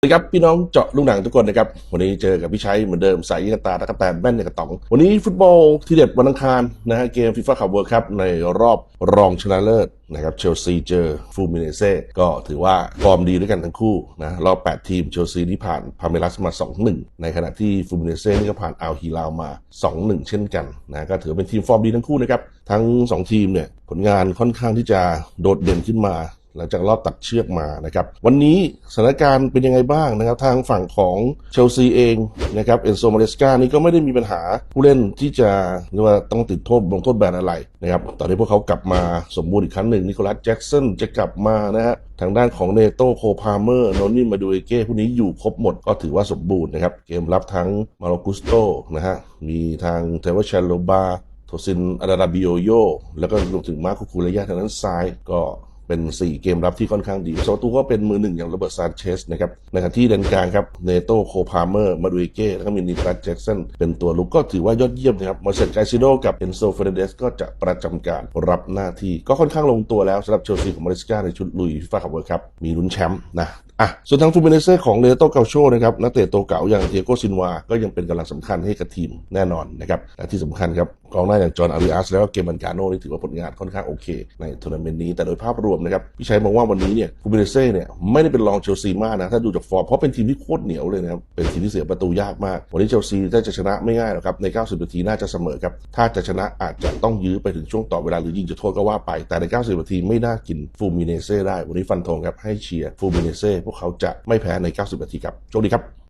สวัสดีครับพี่น้องเจาะลูกหนังทุกคนนะครับวันนี้เจอกับพี่ชัยเหมือนเดิมสายยิงกระตาตะกแตนแม่นในกระต๋อง วันนี้ฟุตบอลที่เด็ดวันอังคารนะฮะเกมฟีฟ่าคัพเวิร์ครับในรอบรองชนะเลิศนะครับเชลซีเจอฟูมิเนเซ่ก็ถือว่าฟอร์มดีด้วยกันทั้งคู่นะรอบ 8 ทีมเชลซีนี่ผ่านพาเมลัสมา 2-1 ในขณะที่ฟูมิเนเซ่นี่ก็ผ่านอัลฮิลาลมา 2-1 เช่นกันนะก็ถือเป็นทีมฟอร์มดีทั้งคู่นะครับทั้ง 2 ทีมเนี่ยผลงานค่อนข้างที่จะโดดเด่นขึ้นมา หลังจากรอบตัดเชือกมานะครับ วันนี้สถานการณ์เป็นยังไงบ้างนะครับ ทางฝั่งของเชลซีเองนะครับเอนโซมาเลสกานี่ก็ไม่ได้มีปัญหาผู้เล่นที่จะเรียกว่าต้องติดโทษลงโทษแบนอะไรนะครับ ตอนนี้พวกเขากลับมาสมบูรณ์อีกครั้งหนึ่งนิโคลัสแจ็กสันจะกลับมานะฮะทางด้านของเนโตโคพาเมอร์โนนี่มาดูเอเก้พวกนี้อยู่ครบหมดก็ถือว่าสมบูรณ์นะครับ เกมรับทั้งมาโลกุสโตนะฮะมีทางเทวชาโลบาโทซินอาราบิโอโยแล้วก็รวมถึงมาร์คุคูรยะทางด้านซ้ายก็ เป็น 4 เกมรับที่ค่อนข้างดีสองตัวก็เป็นมือหนึ่งอย่างโรเบิร์ตซานเชสนะครับในขณะที่เดนกลางครับเนโตโคพาเมอร์มาดูเอเก้แล้วก็มีนิคลัสแจ็กสันเป็นตัวลุกก็ถือว่ายอดเยี่ยมนะครับมาเซนไกซิโดกับเอนโซเฟรนเดสก็จะประจำการรับหน้าที่ก็ค่อนข้างลงตัวแล้วสำหรับเชลซีของมาริสกาในชุดลุยฟีฟ่าคัพเวิร์ครับมีลุ้นแชมป์นะ อะส่วนทางฟูมิเนเซ่ของเนโตเกาโชนะครับนักเตะตัวเก่าอย่างเทียโกซินวา ก็ยังเป็นกำลังสำคัญให้กับทีมแน่นอนนะครับและที่สำคัญครับกองหน้าอย่างจอห์นอาริอัสแล้วก็เกมันกาโน่นี่ถือว่าผลงานค่อนข้างโอเค ในทัวร์นาเมนต์นี้แต่โดยภาพรวมนะครับพี่ชัยมองว่าวันนี้เนี่ยฟูมิเนเซ่เนี่ยไม่ได้เป็นรองเชลซีมากนะถ้าดูจากฟอร์มเพราะเป็นทีมที่โคตรเหนียวเลยนะครับเป็นทีมที่เสียประตูยากมาก วันนี้เชลซีถ้าจะชนะไม่ง่ายหรอกครับใน 90 นาทีน่าจะเสมอครับถ้าจะชนะอาจจะต้องยื้อไปถึงช่วงต่อเวลาหรือยิงจุดโทษก็ว่าไปแต่ใน 90 นาทีไม่น่ากินฟูมิเนเซ่ได้วันนี้ฟันธงครับให้เชียร์ฟูมิเนเซ่พวกเขาจะไม่แพ้ใน 90 นาทีครับ โชคดีครับ